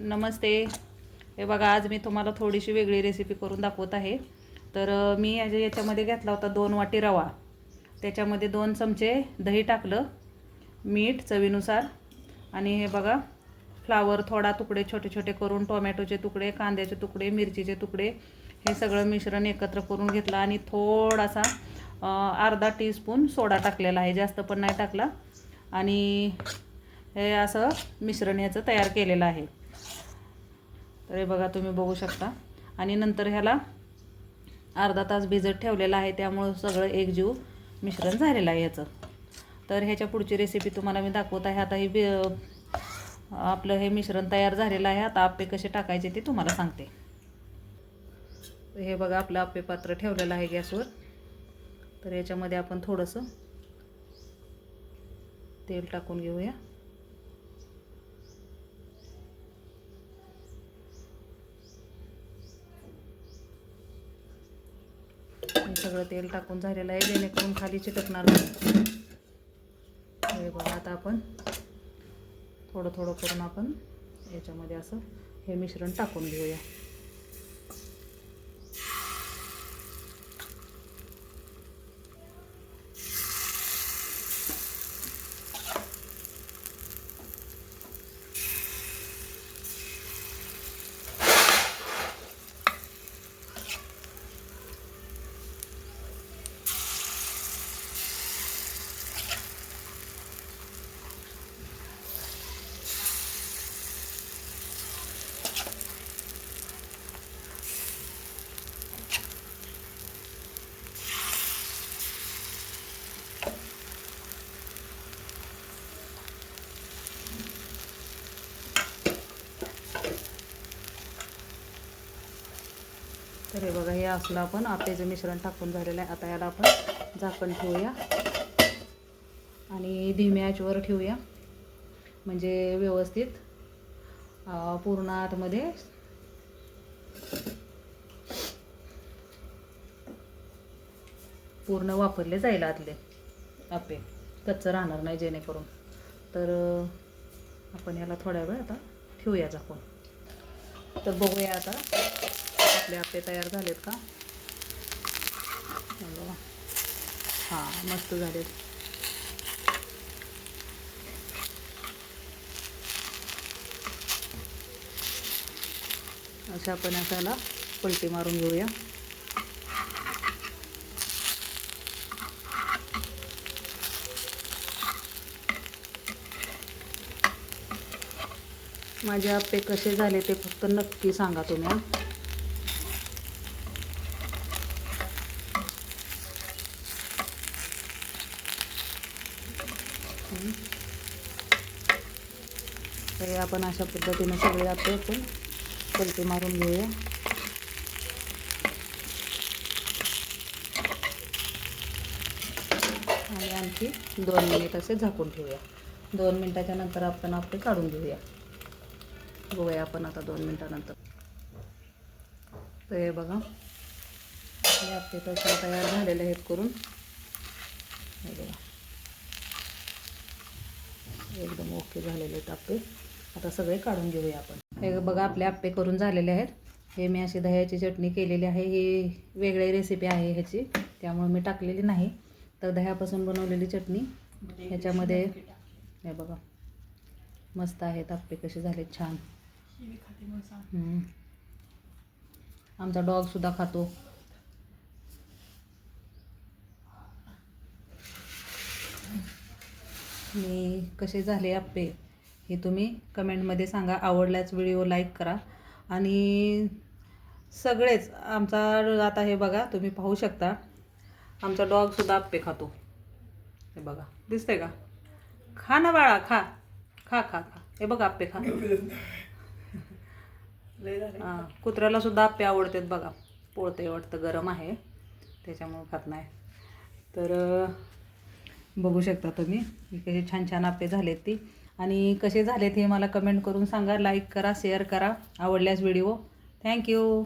नमस्ते. हे बघा आज मी तुम्हाला थोडीशी वेगळी रेसिपी करून दाखवत आहे. तर मी याच्या याच्यामध्ये घेतला होता दोन वाटी रवा. त्याच्यामध्ये दोन चमचे दही टाकलं मीठ चवीनुसार. आणि हे बघा फ्लावर थोडा तुकडे छोटे छोटे करून टोमॅटोचे तुकडे कांद्याचे तुकडे मिरचीचे तुकडे हे सगळं मिश्रण एकत्र करून घेतलं आणि थोडासा अर्धा टीस्पून सोडा टाकलेला आहे. जास्त पण नाही टाकला. आणि हे असं मिश्रण याचं तयार केलेलं आहे. तर हे बघा तुम्ही बघू शकता. आणि नंतर ह्याला अर्धा तास भिजत ठेवलेला आहे त्यामुळं सगळं एकजीव मिश्रण झालेलं आहे याचं. तर ह्याच्या पुढची रेसिपी तुम्हाला मी दाखवत आहे. आता हे बी आपलं हे मिश्रण तयार झालेलं आहे. आता आप्पे कसे टाकायचे ते तुम्हाला सांगते. हे बघा आपलं आप्पे पात्र ठेवलेलं आहे गॅसवर. तर याच्यामध्ये आपण थोडंसं तेल टाकून घेऊया. छान सगळं तेल टाकून झालेलं आहे जेणेकरून खाली चिटकणार नाही. बघा आता आपण थोडं थोडं करून आपण याच्यामध्ये असं हे मिश्रण टाकून घेऊया. तर हे बघा हे असलं आपण आप्याचं मिश्रण टाकून झालेलं आहे आता याला आपण झाकण ठेवूया. आणि धीम्या आचेवर ठेवूया. म्हणजे व्यवस्थित पूर्ण आतमध्ये. पूर्ण वापरले जाईल आतले आपे. कच्चं राहणार नाही जेणेकरून. तर आपण याला थोड्या वेळ आता ठेवूया झाकून. तर बघूया आता. आपले आपले तयार झालेत का? हा हां मस्त झालेत. अशा आपण असाला पलटी मारून घेऊया. माझे आपे कसे झाले ते फक्त नक्की सांगा तुम्ही हं. तर आपण अशा पद्धतीने सगळे आप्पे आपण पलटी मारून घेऊया. आणि आणखी दोन मिनिट असे झाकून ठेवूया. दोन मिनिटाच्या नंतर आपण आपले काढून घेऊया. बघूया आपण आता दोन मिनटानंतर. तर हे बघा. हे आपले तसं तयार झालेले आहेत करून. हे बघा. एकदम ओके झालेले आहेत आप्पे. आता सगळे काढून घेऊया आपण. हे बघा आपले आप्पे करून झालेले आहेत. हे मी अशी दह्याची चटणी केलेली आहे. ही वेगळी रेसिपी आहे ह्याची. त्यामुळे मी टाकलेली नाही. तर दह्यापासून बनवलेली चटणी. ह्याच्यामध्ये हे बघा. मस्त आहेत आप्पे कसे झाले छान. आमचा डॉग सुद्धा खातो. मी कसे झाले आप्पे हे तुम्ही कमेंटमध्ये सांगा. आवडल्याच व्हिडिओ लाईक करा. आणि सगळेच आमचा आता हे बघा तुम्ही पाहू शकता. आमचा डॉगसुद्धा आप्पे खातो. हे बघा. दिसतंय का? खा ना बाळा खा. खा खा खा. हे बघा आप्पे खा. हां कुत्र्याला सुद्धा आप्पे आवडतात बघा. पोळते वाटतं गरम आहे. त्याच्यामुळं खात नाही. तर बघू शकता तुम्ही. कसे छान छान आपे झालेत ती. आणि कसे झालेत हे मला कमेंट करून सांगा लाईक करा शेअर करा. आवडल्यास व्हिडिओ थँक्यू